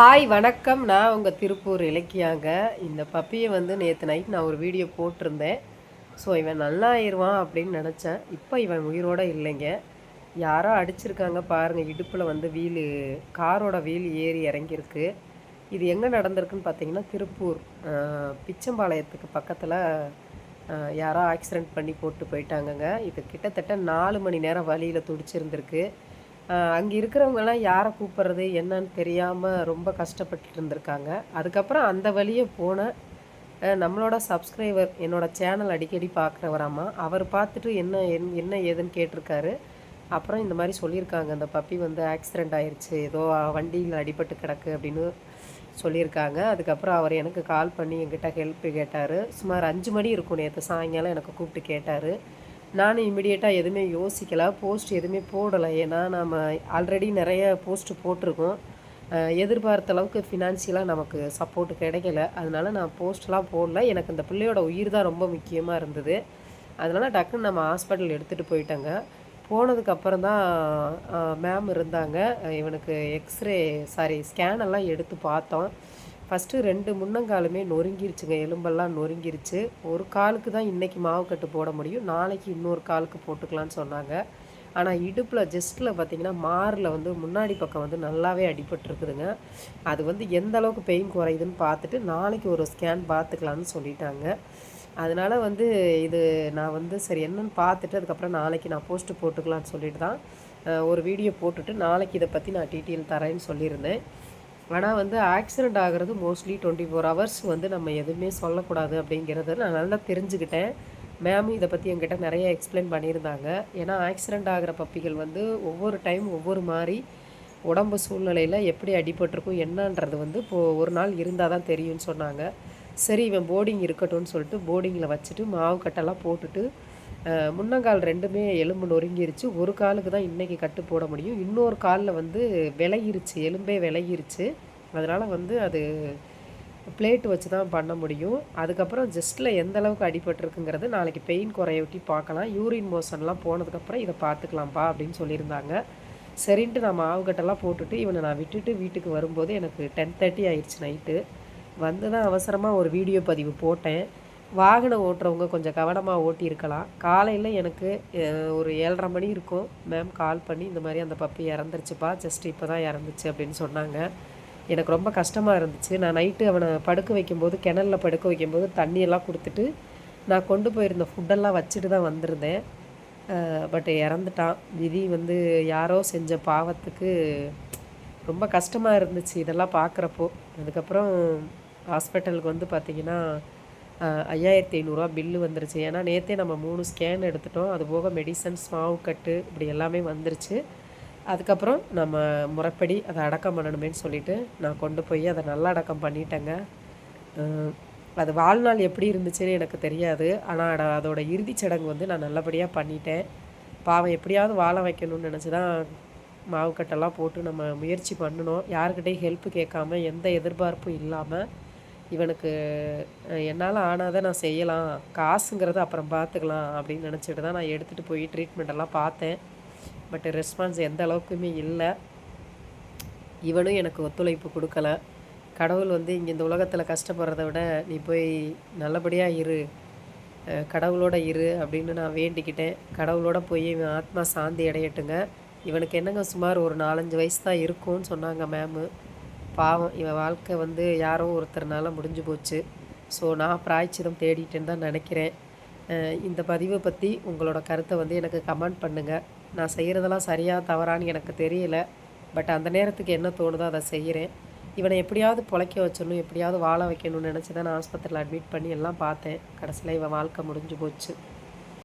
Hi வணக்கம். நான் உங்கள் திருப்பூர் இலக்கியாங்க. இந்த பப்பியை வந்து நேற்று நைட் நான் ஒரு வீடியோ போட்டிருந்தேன். ஸோ இவன் நல்லா ஆயிடுவான் அப்படின்னு நினச்சேன். இப்போ இவன் உயிரோடு இல்லைங்க. யாரோ அடிச்சிருக்காங்க பாருங்கள் இடுப்பில் வந்து வீல் காரோட வீல் ஏறி இறங்கியிருக்கு. இது எங்கே நடந்திருக்குன்னு பார்த்தீங்கன்னா திருப்பூர் பிச்சம்பாளையத்துக்கு பக்கத்தில் யாரோ ஆக்சிடெண்ட் பண்ணி போட்டு போயிட்டாங்கங்க. இது கிட்டத்தட்ட நாலு மணி நேரம் வழியில் துடிச்சிருந்திருக்கு. அங்கே இருக்கிறவங்கெல்லாம் யாரை கூப்பிட்றது என்னன்னு தெரியாமல் ரொம்ப கஷ்டப்பட்டுட்டு இருந்திருக்காங்க. அதுக்கப்புறம் அந்த வழியே போனேன் நம்மளோட சப்ஸ்கிரைபர் என்னோடய சேனல் அடிக்கடி பார்க்குறவராமா அவர் பார்த்துட்டு என்ன என்- என்ன ஏதுன்னு கேட்டிருக்காரு. அப்புறம் இந்த மாதிரி சொல்லியிருக்காங்க. அந்த பப்பி வந்து ஆக்சிடெண்ட் ஆயிடுச்சு ஏதோ வண்டியில் அடிபட்டு கிடக்கு அப்படின்னு சொல்லியிருக்காங்க. அதுக்கப்புறம் அவர் எனக்கு கால் பண்ணி என்கிட்ட ஹெல்ப் கேட்டார். சுமார் அஞ்சு மணி இருக்கும் நேற்று சாயங்காலம் எனக்கு கூப்பிட்டு கேட்டார். நானும் இமிடியேட்டாக எதுவுமே யோசிக்கல. போஸ்ட் எதுவுமே போடலை. ஏன்னா நம்ம ஆல்ரெடி நிறைய போஸ்ட் போட்டிருக்கோம். எதிர்பார்த்த அளவுக்கு ஃபினான்ஷியலாக நமக்கு சப்போர்ட் கிடைக்கல. அதனால நான் போஸ்ட்லாம் போடல. எனக்கு இந்த பிள்ளையோட உயிர் தான் ரொம்ப முக்கியமாக இருந்தது. அதனால் டக்குன்னு நம்ம ஹாஸ்பிட்டல் எடுத்துகிட்டு போயிட்டேங்க. போனதுக்கப்புறம் தான் மேம் இருந்தாங்க. இவனுக்கு எக்ஸ்ரே சாரி ஸ்கேனெல்லாம் எடுத்து பார்த்தோம். ஃபஸ்ட்டு ரெண்டு முன்னங்காலுமே நொறுங்கிருச்சுங்க. எலும்பெல்லாம் நொறுங்கிருச்சு. ஒரு காலுக்கு தான் இன்றைக்கி மாவு கட்டு போட முடியும். நாளைக்கு இன்னொரு காலுக்கு போட்டுக்கலான்னு சொன்னாங்க. ஆனால் இடுப்பில் ஜஸ்ட்டில் பார்த்தீங்கன்னா மாரில் வந்து முன்னாடி பக்கம் வந்து நல்லாவே அடிபட்டுருக்குதுங்க. அது வந்து எந்த அளவுக்கு பெயின் குறையுதுன்னு பார்த்துட்டு நாளைக்கு ஒரு ஸ்கேன் பார்த்துக்கலான்னு சொல்லிட்டாங்க. அதனால் வந்து இது நான் வந்து சரி என்னன்னு பார்த்துட்டு அதுக்கப்புறம் நாளைக்கு நான் போஸ்ட்டு போட்டுக்கலான்னு சொல்லிட்டு தான் ஒரு வீடியோ போட்டுட்டு நாளைக்கு இதை பற்றி நான் டீட்டெயில் தரேன்னு சொல்லியிருந்தேன். ஆனால் வந்து ஆக்சிடெண்ட் ஆகிறது மோஸ்ட்லி டுவெண்ட்டி ஃபோர் ஹவர்ஸ் வந்து நம்ம எதுவுமே சொல்லக்கூடாது அப்படிங்கிறத நான் நல்லா தெரிஞ்சுக்கிட்டேன். மேமும் இதை பற்றி என்கிட்ட நிறைய எக்ஸ்பிளைன் பண்ணியிருந்தாங்க. ஏன்னா ஆக்சிடெண்ட் ஆகிற பப்பிகள் வந்து ஒவ்வொரு டைம் ஒவ்வொரு மாதிரி உடம்பு சூழ்நிலையில் எப்படி அடிபட்டிருக்கும் என்னன்றது வந்து இப்போது ஒரு நாள் இருந்தால் தான் தெரியும்னு சொன்னாங்க. சரி இவன் போர்டிங் இருக்கட்டும்னு சொல்லிட்டு போர்டிங்கில் வச்சுட்டு மாவு கட்டெல்லாம் போட்டுட்டு முன்னங்கால் ரெண்டுமே எலும்பு நொறுங்கிருச்சு. ஒரு காலுக்கு தான் இன்றைக்கி கட்டு போட முடியும். இன்னொரு காலில் வந்து விலகிருச்சு எலும்பே விலகிருச்சு. அதனால் வந்து அது பிளேட் வச்சு தான் பண்ண முடியும். அதுக்கப்புறம் ஜஸ்ட்டில் எந்த அளவுக்கு அடிபட்டுருக்குங்கிறது நாளைக்கு பெயின் குறைய ஒட்டி பார்க்கலாம். யூரின் மோஷன்லாம் போனதுக்கப்புறம் இதை பார்த்துக்கலாம்ப்பா அப்படின்னு சொல்லியிருந்தாங்க. சரின்ட்டு நான் மாவுக்கட்டெல்லாம் போட்டுட்டு இவனை நான் விட்டுட்டு வீட்டுக்கு வரும்போது எனக்கு டென் தேர்ட்டி ஆயிடுச்சு நைட்டு வந்து தான் அவசரமாக ஒரு வீடியோ பதிவு போட்டேன். வாகனம் ஓட்டுறவங்க கொஞ்சம் கவனமாக ஓட்டியிருக்கலாம் காலையில் எனக்கு ஒரு ஏழரை மணி இருக்கும். மேம் கால் பண்ணி இந்த மாதிரி அந்த பப்பி இறந்துருச்சுப்பா. ஜஸ்ட் இப்போ தான் இறந்துச்சு அப்படின்னு சொன்னாங்க. எனக்கு ரொம்ப கஷ்டமாக இருந்துச்சு. நான் நைட்டு அவனை படுக்க வைக்கும்போது கிணல்ல படுக்க வைக்கும்போது தண்ணியெல்லாம் கொடுத்துட்டு நான் கொண்டு போயிருந்த ஃபுட்டெல்லாம் வச்சுட்டு தான் வந்திருந்தேன். பட் இறந்துட்டான். விதி வந்து யாரோ செஞ்ச பாவத்துக்கு ரொம்ப கஷ்டமாக இருந்துச்சு இதெல்லாம் பார்க்குறப்போ அதுக்கப்புறம் ஹாஸ்பிட்டலுக்கு வந்து பார்த்திங்கன்னா ஐயாயிரத்தி ஐநூறுரூவா பில்லு வந்துருச்சு. ஏன்னா நேற்றே நம்ம மூணு ஸ்கேன் எடுத்துட்டோம். அது போக மெடிசன்ஸ் மாவு கட்டு இப்படி எல்லாமே வந்துருச்சு. அதுக்கப்புறம் நம்ம முறைப்படி அதை அடக்கம் பண்ணணுமேன்னு சொல்லிட்டு நான் கொண்டு போய் அதை நல்லா அடக்கம் பண்ணிட்டேங்க. அது வாழ்நாள் எப்படி இருந்துச்சுன்னு எனக்கு தெரியாது. ஆனால் அதோட இறுதிச் சடங்கு வந்து நான் நல்லபடியாக பண்ணிட்டேன். பாவம் எப்படியாவது வாழ வைக்கணும்னு நினச்சி தான் மாவுக்கட்டெல்லாம் போட்டு நம்ம முயற்சி பண்ணணும். யாருக்கிட்டையும் ஹெல்ப் கேட்காம எந்த எதிர்பார்ப்பும் இல்லாமல் இவனுக்கு என்னால் ஆனாதை நான் செய்யலாம். காசுங்கிறது அப்புறம் பார்த்துக்கலாம் அப்படின்னு நினச்சிட்டு தான் நான் எடுத்துகிட்டு போய் ட்ரீட்மெண்ட்டெல்லாம் பார்த்தேன். பட் ரெஸ்பான்ஸ் எந்த அளவுக்குமே இல்லை. இவனும் எனக்கு ஒத்துழைப்பு கொடுக்கல. கடவுள் வந்து இங்கே இந்த உலகத்தில் கஷ்டப்படுறத விட நீ போய் நல்லபடியாக இரு. கடவுளோட இரு அப்படின்னு நான் வேண்டிக்கிட்டேன். கடவுளோட போய் இவன் ஆத்மா சாந்தி அடையட்டுங்க. இவனுக்கு என்னங்க சுமார் ஒரு நாலஞ்சு வயசு தான் இருக்கும்னு சொன்னாங்க மேமு பாவம் இவன் வாழ்க்கை வந்து யாரோ ஒருத்தர்னால முடிஞ்சு போச்சு. ஸோ நான் பிராய்ச்சிதம் தேடிட்டேன்னு தான் நினைக்கிறேன். இந்த பதிவை பற்றி உங்களோட கருத்தை வந்து எனக்கு கமெண்ட் பண்ணுங்கள் நான் செய்கிறதெல்லாம் சரியாக தவறான்னு எனக்கு தெரியல. பட் அந்த நேரத்துக்கு என்ன தோணுதோ அதை செய்கிறேன் இவனை எப்படியாவது பிழைக்க வச்சிடணும் எப்படியாவது வாழ வைக்கணும்னு நினச்சி தான் நான் ஆஸ்பத்திரியில் அட்மிட் பண்ணி எல்லாம் பார்த்தேன். கடைசியில் இவன் வாழ்க்கை முடிஞ்சு போச்சு.